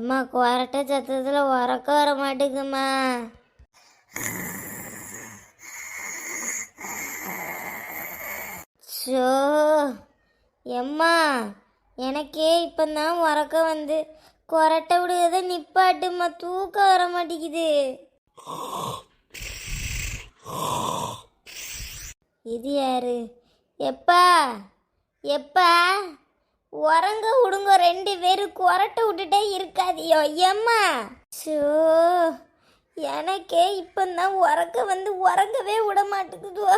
அம்மா குரட்ட சத்தத்தில் உறக்க வர மாட்டேங்குமா ஷோ எம்மா எனக்கே இப்போ தான் உறக்க வந்து. குரட்ட விடுகிறத நிப்பாட்டுமா தூக்கம் வர மாட்டேங்குது. இது யாரு? எப்பா? எப்பா? உறங்க விடுங்க ரெண்டு பேரும் குரட்டை விட்டுட்டே இருக்காதியோ எம்மா ஷோ எனக்கே இப்போதான் உறக்க வந்து உறங்கவே விட மாட்டேங்குதுவோ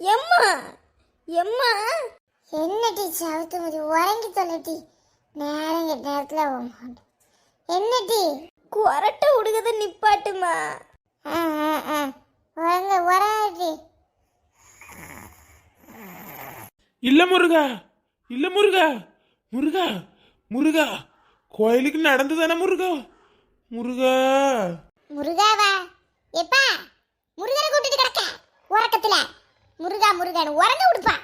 எம்மா எம்மா என்னடி சவுத்து முடி உறங்கி தொலைட்டி நேரம் கெட்ட நேரத்தில் என்னடி குரட்டை விடுகத நிப்பாட்டுமா. ஆ ஆ ஆ. உறங்க உறங்கடி இல்ல முருகா இல்ல முருகா. முருகா முருகா கோயிலுக்கு நடந்து தானே முருகா? முருகா. முருகாவா? எப்பா முருகனை கூட்டிட்டு கிடக்க? உறக்கத்துல. முருகா முருகன் உறங்க விடுப்பா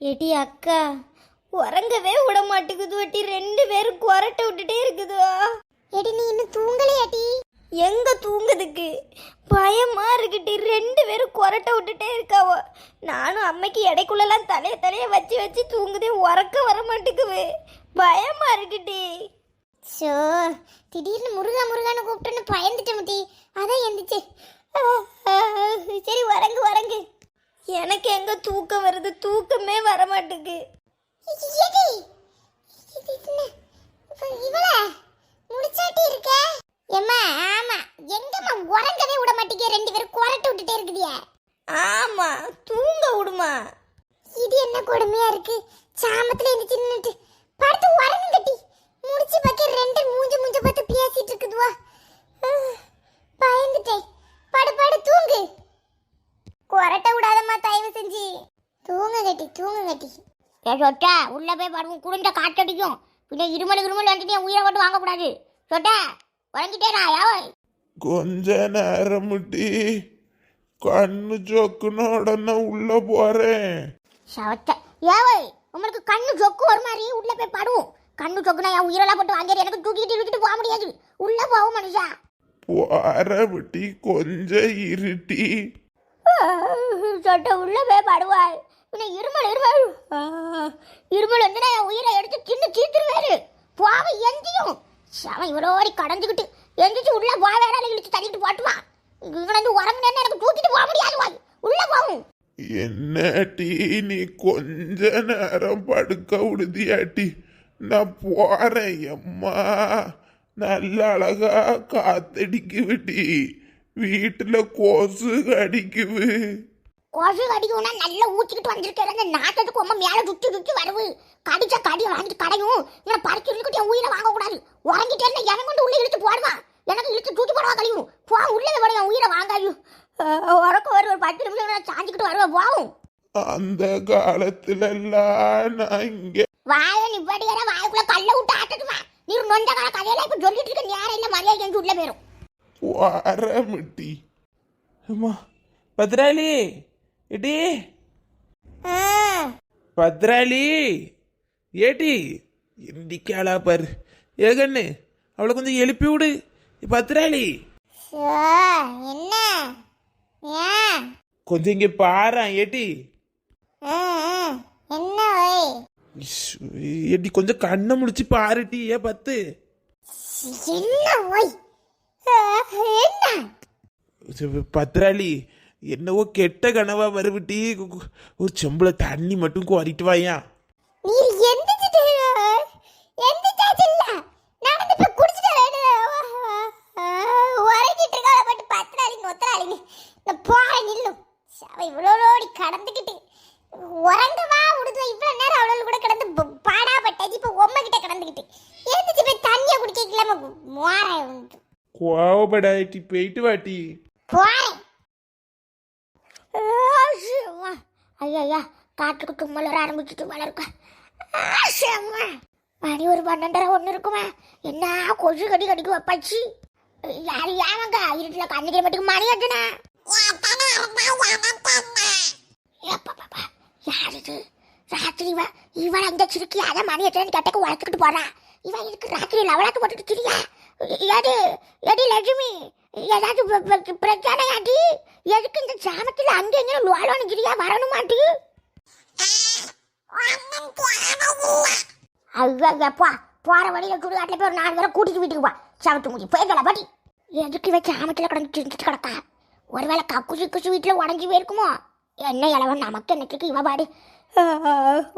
ஏட்டி அக்கா உறங்கவே விட மாட்டேங்குது வட்டி ரெண்டு பேரும் குரட்டை விட்டுட்டே இருக்குதுவா. எடி நீ இன்னும் தூங்கலையாடி எங்க தூங்குதுக்கு பயமா இருக்குட்டி ரெண்டு பேரும் குரட்டை விட்டுட்டே இருக்காவோ நானும் அம்மைக்கு இடைக்குள்ளலாம் தலைய தலைய வச்சு வச்சு தூங்குதே உறக்க வர மாட்டேங்குது பயமா இருக்குட்டி ஷோ திடீர்னு முருகா முருகான்னு கூப்பிட்டுன்னு பயந்துட்டேன் முட்டி அதான் எந்திரிச்சு சரி வரங்கு வரங்கு எனக்கு எங்க தூக்கம் வருது தூக்கமே வர மாட்டேங்குது இவள முடிச்சாட்டி இருக்க எம்மா ஆமா. எங்கம்மா உறங்கவே விட மாட்டேங்க. ரெண்டு பேரும் குரட்டு விட்டுட்டே இருக்குதியே. ஆமா தூங்க விடுமா. இது என்ன கொடுமையா இருக்கு? சாமத்துல எந்திரிச்சு நின்னுட்டு படுத்து உறங்கு கட்டி முடிச்சு பார்க்க ரெண்டு மூஞ்ச மூஞ்ச பார்த்து பேசிட்டு இருக்குதுவா. பயந்துட்டேன். படு படு தூங்கு. குரட்ட விடாதம்மா தயவு செஞ்சு. தூங்க கட்டி தூங்க கட்டி. ஏ சொட்டா உள்ள போய் படுவோம் குளிர்ந்த காற்றடிக்கும். பின்ன இருமல் இருமல் வந்துட்டு உயிரை மட்டும் வாங்கக்கூடாது. சொட்டா. உறங்கிட்டேனா யாவை கொஞ்ச நேரம் முட்டி. கண்ணு சொக்குன உடனே உள்ள போறேன். சவத்த. ஏவை உங்களுக்கு கண்ணு சொக்கு ஒரு மாதிரி? உள்ள போய் படுவோம். கண்ணு சொக்குனா என் உயிரெல்லாம் போட்டு வாங்கிடு எனக்கு தூக்கிட்டு இழுத்துட்டு போக முடியாது. உள்ள போவோம் மனுஷா. போற விட்டி கொஞ்சம் இருட்டி. சொட்ட உள்ள போய் படுவாள். பின்ன இருமல் இருமல். இருமல் வந்து நான் என் உயிரை எடுத்து தின்னு தீர்த்துருவாரு. போவ எந்தியும். அவன் இவரோடி கடந்துக்கிட்டு எந்திரிச்சு உள்ள போக வேணாலும் இழுத்து தள்ளிட்டு போட்டுவான் இவன் வந்து உறங்குனேன்னு எனக்கு தூக்கிட்டு போக முடியாது வாய். உள்ள போகும் என்ன டீ நீ கொஞ்ச நேரம் படுக்க விடுதியாட்டி நான் போறேன் அம்மா. நல்ல அழகா காத்தடிக்கு விட்டி வீட்டுல கொசு கடிக்குது. கொசு கடிக்கும்னா நல்லா ஊற்றிக்கிட்டு வந்திருக்கிற அந்த நாட்டத்துக்கு அம்மா மேலே சுற்றி சுற்றி வருவு கடிச்சா கடியை வாங்கிட்டு கடையும். இவனை பறிச்சு என் உயிரை வாங்கக்கூடாது. உறங்கிட்டேன்னா எனக்கு கொண்டு உள்ள இழுத்து போடுவான்? எனக்கு இழுத்து தூக்கி போடுவா கழியும்? போ உள்ளே போட என் உயிரை வாங்காது உறக்க வரும் ஒரு பத்து நிமிஷம் நான் சாஞ்சிக்கிட்டு வருவேன் போவும் அந்த காலத்துல எல்லாம் நான் இங்க வாயை நிப்பாட்டிக்கிற வாய்க்குள்ள கல்ல விட்டு ஆட்டட்டுமா? நீ நொண்ட கால கதையெல்லாம் இப்போ சொல்லிட்டு இருக்க நேரம் இல்லை மரியாதை செஞ்சு உள்ள போயிரும். போற மிட்டி அம்மா பத்ராளி. எடி பத்ராளி ஏடி எந்திக்காளா பாரு. ஏகண்ணு அவளை கொஞ்சம் எழுப்பி விடு. பத்ராளி என்ன? ஏன்? கொஞ்சம் இங்க பாரு ஏடி. என்ன இஷ், ஏடி கொஞ்சம் கண்ணை முடிச்சு பாருட்டி ஏ பத்து? என்ன பத்ராளி என்னவோ கெட்ட கனவா வருவிட்டி. ஒரு செம்புல தண்ணி மட்டும் கோரிட்டு வாயா. இவ்வளோடி கடந்துக்கிட்டு. உறங்கவா விடுது இவ்வளோ நேரம் அவ்வளோ கூட கிடந்து ப- பாடா பட்டாச்சு. இப்போ உம்மை கிட்ட கடந்துக்கிட்டு. எந்திரிச்சு போய் தண்ணியை குடிக்க இல்லாம கோவப்படாட்டி போயிட்டு வாட்டி. போறேன். ஐயா காட்டுக்கு தும்மல் வர ஆரம்பிச்சுட்டு மேல இருக்க? மணி ஒரு பன்னெண்டரை ஒன்று இருக்குமா. என்ன கொசு கடி கடிக்கு வப்பாச்சு யாரு ஏமாங்க இருட்டில் கண்ணுக்கிற மட்டுக்கு மணி ஆச்சுனா யார் இது? ராத்திரி இவ இவன் அந்த சிரிக்கி அதான் மணி ஆச்சுன்னு கேட்டக்கு உழைச்சிக்கிட்டு போகிறான் இவன் இதுக்கு ராத்திரி லவலாக்கு போட்டுட்டு சிரியா எடி எடி லட்சுமி. ஏதாச்சும் பிரச்சனை ஆட்டி பிரச்சனையாட்டி எதுக்கு இந்த சாமத்தில் அங்கே எங்கே லோலோனுக்கிறியா வரணுமாட்டி ஐயாப்பா போகிற வழியில் சுடுகாட்டில் போய் ஒரு நாலு பேரை கூட்டிட்டு வீட்டுக்கு வா சவத்து மூடி போய்க்கல பாட்டி. எதுக்கு வச்சு சாமத்தில் கிடந்து செஞ்சுட்டு கிடக்கா? ஒருவேளை கக்குசு குசு வீட்டில் உடஞ்சி போயிருக்குமோ? என்ன இளவன் நமக்கு என்னத்துக்கு இவ பாடி?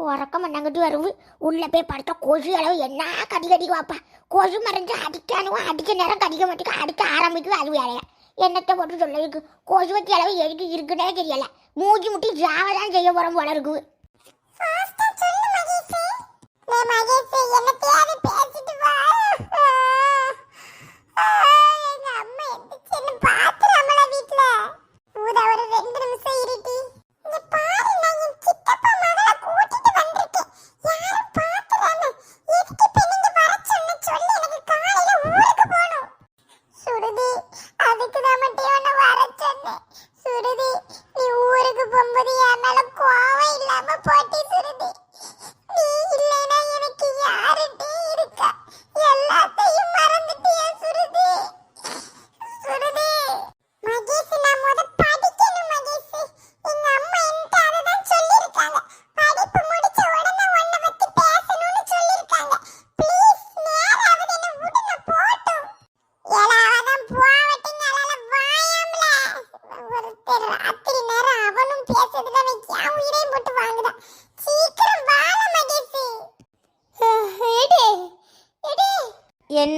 உறக்கம் மண்ணாங்கட்டி வருவு. உள்ள போய் படுத்தா கொசு அளவு என்ன கடி கடிக்கு வாப்பா. கொசு மறைஞ்சு அடிக்கானுவோ அடிக்க நேரம் கடிக்க மாட்டேங்க அடிக்க ஆரம்பிக்குது அது வேலையா? என்னத்தை போட்டு சொல்ல இருக்கு கொசு வச்சு அளவு எதுக்கு இருக்குன்னே தெரியல. மூஞ்சி முட்டி ஜாவதான் செய்ய போகிறோம் போல இருக்குது. சுருதி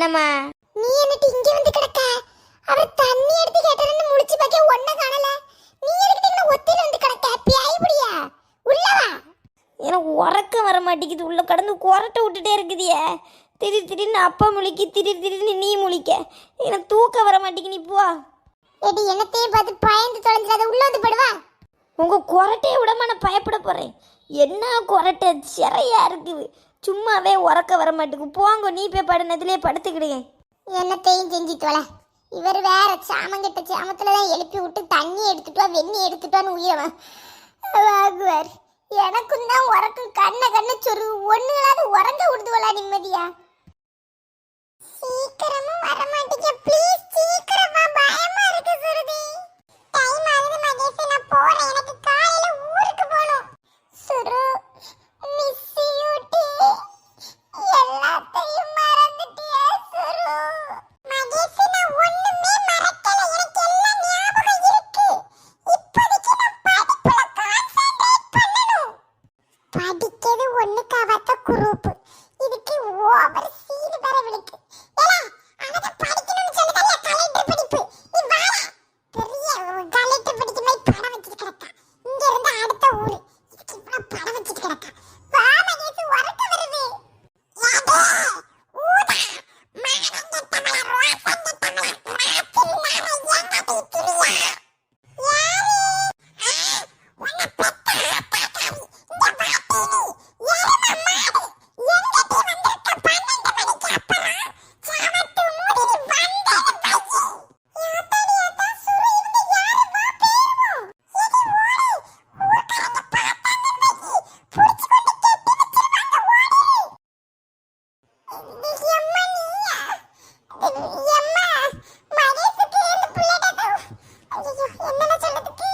என்னம்மா நீ என்னட்டு இங்க வந்து கிடக்க? அவர் தண்ணி எடுத்து கேட்டாருன்னு முழிச்சு பார்க்க ஒன்ன காணல. நீ எடுத்து என்ன ஒத்தில வந்து கிடக்க? பியாய் புடியா? உள்ள வா. எனக்கு உறக்கம் வர மாட்டேங்குது. உள்ள கடந்து குரட்டை விட்டுட்டே இருக்குதியே. திடீர் திடீர்னு அப்பா முழிக்க திடீர் திடீர்னு நீ முழிக்க. எனக்கு தூக்கம் வர மாட்டேங்குது. நீ போ. எடி என்னத்தையும் பார்த்து பயந்து தொலைஞ்சிடாத. உள்ள வந்து படுவா உங்க குரட்டையை விடாம நான் பயப்பட போறேன். என்ன குரட்டை? சிறையா இருக்குது. சும்மாவே உறக்க வர மாட்டேங்குது போங்க நீ போய் படுனதுலேயே படுத்துக்கிடுங்க என்னத்தையும் செஞ்சு தொலை. இவர் வேற சாமங்கிட்ட சாமத்துல தான் எழுப்பி விட்டு தண்ணி எடுத்துட்டு வெண்ணி எடுத்துட்டான்னு உயிரவன் வாங்குவார். எனக்கும் தான் உறக்கு கண்ண கண்ண சொரு ஒண்ணுலாவது உறங்க விடுதுவலா நிம்மதியா. சீக்கிரமா ¡Cállate!